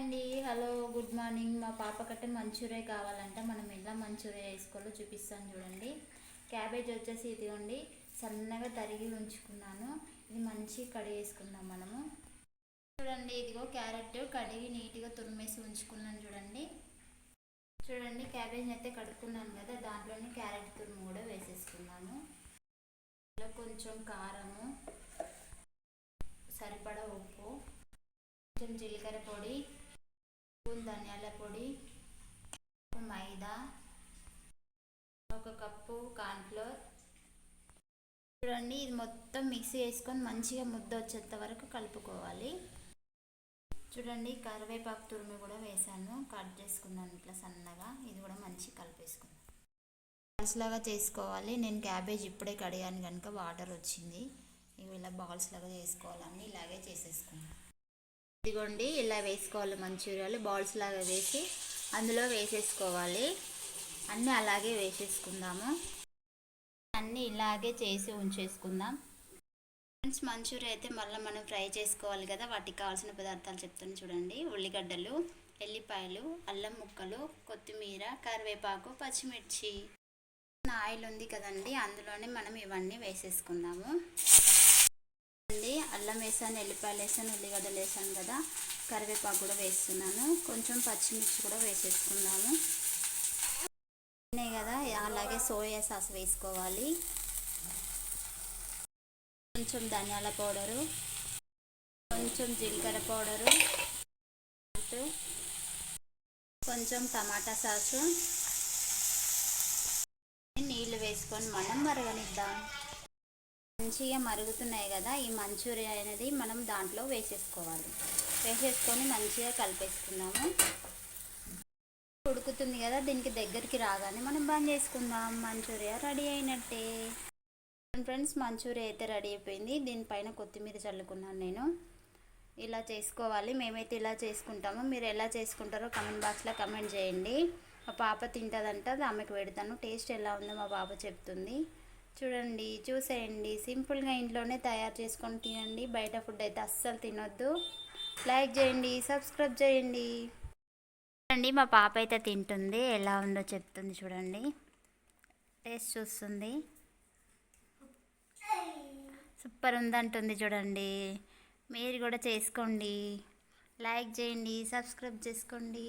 అండి. Hello good morning. మా పాపకట్టే మంచూరియా కావాలంటే. మనం ఎలా మంచూరియా వేసుకోవాలో చూపిస్తాను చూడండి. క్యాబేజ్ వచ్చేసి ఇదిగోండి. సన్నగా తరిగి ఉంచుకున్నాను. ఇది మంచి కడిగేసుకుందాం మనము. చూడండి ఇదిగో క్యారెట్ కడిగి నీట్గా తురిమేసి ఉంచుకున్నాను చూడండి. చూడండి క్యాబేజ్ అయితే కడుక్కున్నాను కదా దాంట్లోనే క్యారెట్ తురుము కూడా వేసేసుకున్నాను. కొంచెం కారము సరిపడా ఉప్పు కొంచెం జీలకర్ర పొడి ధనియాల పొడి మైదా ఒక కప్పు కార్న్ఫ్లోర్. చూడండి ఇది మొత్తం మిక్సీ వేసుకొని మంచిగా ముద్ద వచ్చేంత వరకు కలుపుకోవాలి. చూడండి కరివేపాకు తురిమి కూడా వేసాను కట్ చేసుకున్నాను ఇట్లా సన్నగా. ఇది కూడా మంచిగా కలిపేసుకున్నాను బాల్స్ లాగా చేసుకోవాలి. నేను క్యాబేజ్ ఇప్పుడే కడిగాను కనుక వాటర్ వచ్చింది. ఇవి ఇలా బాల్స్ లాగా చేసుకోవాలని ఇలాగే చేసేసుకున్నాను ఇదిగోండి ఇలా వేసుకోవాలి మంచూరియాలు బాల్స్ లాగా వేసి అందులో వేసేసుకోవాలి. అన్నీ అలాగే వేసేసుకుందాము. అన్నీ ఇలాగే చేసి ఉంచేసుకుందాం. ఫ్రెండ్స్ మంచూరియా అయితే మళ్ళీ మనం ఫ్రై చేసుకోవాలి కదా వాటికి కావాల్సిన పదార్థాలు చెప్తాను చూడండి. ఉల్లిగడ్డలు ఎల్లిపాయలు అల్లం ముక్కలు కొత్తిమీర కరివేపాకు పచ్చిమిర్చి. ఆయిల్ ఉంది కదండి అందులోనే మనం ఇవన్నీ వేసేసుకుందాము. అండి అల్లం వేసాను ఎల్లిపాయలు వేసాను ఉల్లిగడ్డలు వేసాను కదా. కరివేపాకు కూడా వేస్తున్నాను. కొంచెం పచ్చిమిర్చి కూడా వేసేసుకుందాము. కదా అలాగే సోయా సాస్ వేసుకోవాలి. కొంచెం ధనియాల పౌడరు కొంచెం జీలకర్ర పౌడరు కొంచెం టమాటా సాసు. నీళ్ళు వేసుకొని మనం మరగనిద్దాం. మంచిగా మరుగుతున్నాయి కదా ఈ మంచూరియా అనేది మనం దాంట్లో వేసేసుకోవాలి. వేసేసుకొని మంచిగా కలిపేసుకున్నాము ఉడుకుతుంది కదా దీనికి దగ్గరికి రాగానే మనం బంద్ చేసుకుందాం. మంచూరియా రెడీ అయినట్టే. ఫ్రెండ్స్ మంచూరియా అయితే రెడీ అయిపోయింది. దీనిపైన కొత్తిమీర చల్లుకున్నాను నేను. ఇలా చేసుకోవాలి. మేమైతే ఇలా చేసుకుంటాము. మీరు ఎలా చేసుకుంటారో కమెంట్ బాక్స్లో కమెంట్ చేయండి. మా పాప తింటుందంట ఆమెకు పెడతాను. టేస్ట్ ఎలా ఉందో మా పాప చెప్తుంది. చూడండి చూసేయండి. సింపుల్గా ఇంట్లోనే తయారు చేసుకొని తినండి. బయట ఫుడ్ అయితే అస్సలు తినొద్దు. లైక్ చేయండి సబ్స్క్రైబ్ చేయండి. చూడండి మా పాప అయితే తింటుంది. ఎలా ఉందో చెప్తుంది చూడండి. టేస్ట్ చూస్తుంది. సూపర్ ఉందంటుంది చూడండి. మీరు కూడా చేసుకోండి. లైక్ చేయండి సబ్స్క్రైబ్ చేసుకోండి.